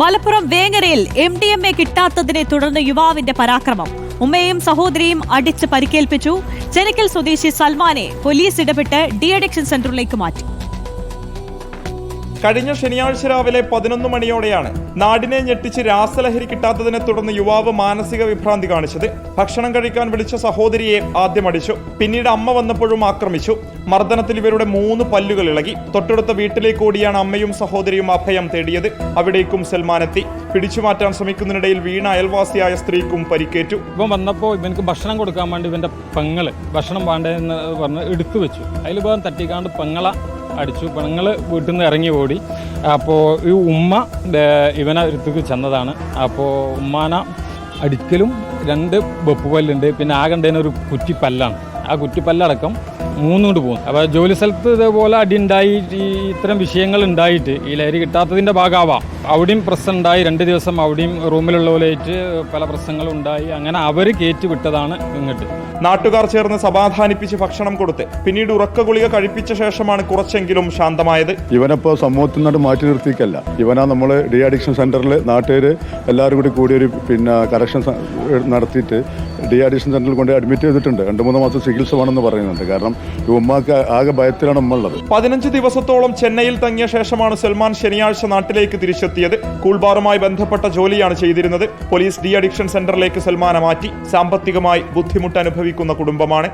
മലപ്പുറം വേങ്ങരയിൽ M D M A കിട്ടാത്തതിനെ തുടർന്ന് യുവാവിന്റെ പരാക്രമം. ഉമ്മയും സഹോദരിയും അടിച്ച് പരിക്കേൽപ്പിച്ചു. ചെനക്കൽ സ്വദേശി സൽമാനെ പോലീസ് ഇടപെട്ട് ഡി അഡിക്ഷൻ സെന്ററിലേക്ക് മാറ്റി. കഴിഞ്ഞ ശനിയാഴ്ച രാവിലെ പതിനൊന്ന് മണിയോടെയാണ് നാടിനെ ഞെട്ടിച്ച് രാസലഹരി കിട്ടാത്തതിനെ തുടർന്ന് യുവാവ് മാനസിക വിഭ്രാന്തി കാണിച്ചത്. ഭക്ഷണം കഴിക്കാൻ വിളിച്ച സഹോദരിയെ ആദ്യം അടിച്ചു. പിന്നീട് അമ്മ വന്നപ്പോഴും ആക്രമിച്ചു. മർദ്ദനത്തിൽ ഇവരുടെ മൂന്ന് പല്ലുകൾ ഇളകി. തൊട്ടടുത്ത വീട്ടിലേക്ക് ഓടിയാണ് അമ്മയും സഹോദരിയും അഭയം തേടിയത്. അവിടേക്കും സൽമാനെത്തി പിടിച്ചുമാറ്റാൻ ശ്രമിക്കുന്നതിനിടയിൽ വീണ അയൽവാസിയായ സ്ത്രീക്കും പരിക്കേറ്റു. ഇവൻ വന്നപ്പോൾ ഇവനക്ക് ഭക്ഷണം കൊടുക്കാൻ വേണ്ടി ഇവന്റെ പെങ്ങൾ ഭക്ഷണം വേണ്ടെന്ന് പറഞ്ഞ് എടുത്തു വെച്ചു. അതിൽ ഇവൻ തട്ടിക്കാണ്ട് പെങ്ങളെ അടിച്ചു. പെണ്ണുങ്ങൾ വീട്ടിൽ നിന്ന് ഇറങ്ങി ഓടി. അപ്പോൾ ഈ ഉമ്മ ഇവനെ അടുത്തേക്ക് ചെന്നതാണ്. അപ്പോൾ ഉമ്മാന അടിക്കലും രണ്ട് വെപ്പ് പല്ലുണ്ട്. പിന്നെ ആകണ്ടതിനൊരു കുറ്റിപ്പല്ലാണ്. ആ കുറ്റിപ്പല്ലടക്കം മൂന്നും കൊണ്ട് പോകും അപ്പോൾ ജോലി സ്ഥലത്ത് ഇതേപോലെ അടി ഉണ്ടായി ഇത്തരം വിഷയങ്ങൾ ഉണ്ടായിട്ട് ഈ ലഹരി കിട്ടാത്തതിന്റെ ഭാഗമാവാം അവിടെയും പ്രശ്നം ഉണ്ടായി. രണ്ട് ദിവസം അവിടെയും റൂമിലുള്ളവരായിട്ട് പല പ്രശ്നങ്ങളും ഉണ്ടായി. അങ്ങനെ അവർ കയറ്റി വിട്ടതാണ് ഇങ്ങോട്ട്. നാട്ടുകാർ ചേർന്ന് സമാധാനിപ്പിച്ച് ഭക്ഷണം കൊടുത്ത് പിന്നീട് ഉറക്ക ഗുളിക കഴിപ്പിച്ച ശേഷമാണ് കുറച്ചെങ്കിലും ശാന്തമായത്. ഇവനപ്പോൾ സമൂഹത്തിൽ നിന്നിട്ട് മാറ്റി നിർത്തിക്കല്ല ഇവനാ നമ്മൾ ഡി അഡിക്ഷൻ സെന്ററിൽ നാട്ടുകാർ എല്ലാവരും കൂടി കൂടി ഒരു പിന്നെ കറക്ഷൻ നടത്തിയിട്ട് ഡി സെന്ററിൽ കൊണ്ട് അഡ്മിറ്റ് ചെയ്തിട്ടുണ്ട്. രണ്ട് മൂന്ന് മാസം ചികിത്സ വേണമെന്ന് പറയുന്നുണ്ട്. കാരണം ഉമ്മാക്ക് ആകെ ഭയത്തിലാണ് ഉമ്മ ഉള്ളത്. പതിനഞ്ച് ദിവസത്തോളം ചെന്നൈയിൽ തങ്ങിയ ശേഷമാണ് സൽമാൻ ശനിയാഴ്ച നാട്ടിലേക്ക് തിരിച്ചെത്തിയത്. കൂൾബാറുമായി ബന്ധപ്പെട്ട ജോലിയാണ് ചെയ്തിരുന്നത്. പോലീസ് ഡി അഡിക്ഷൻ സെന്ററിലേക്ക് സൽമാനെ മാറ്റി. സാമ്പത്തികമായി ബുദ്ധിമുട്ട് അനുഭവിക്കുന്ന കുടുംബമാണ്.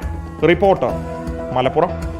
റിപ്പോർട്ടർ മലപ്പുറം.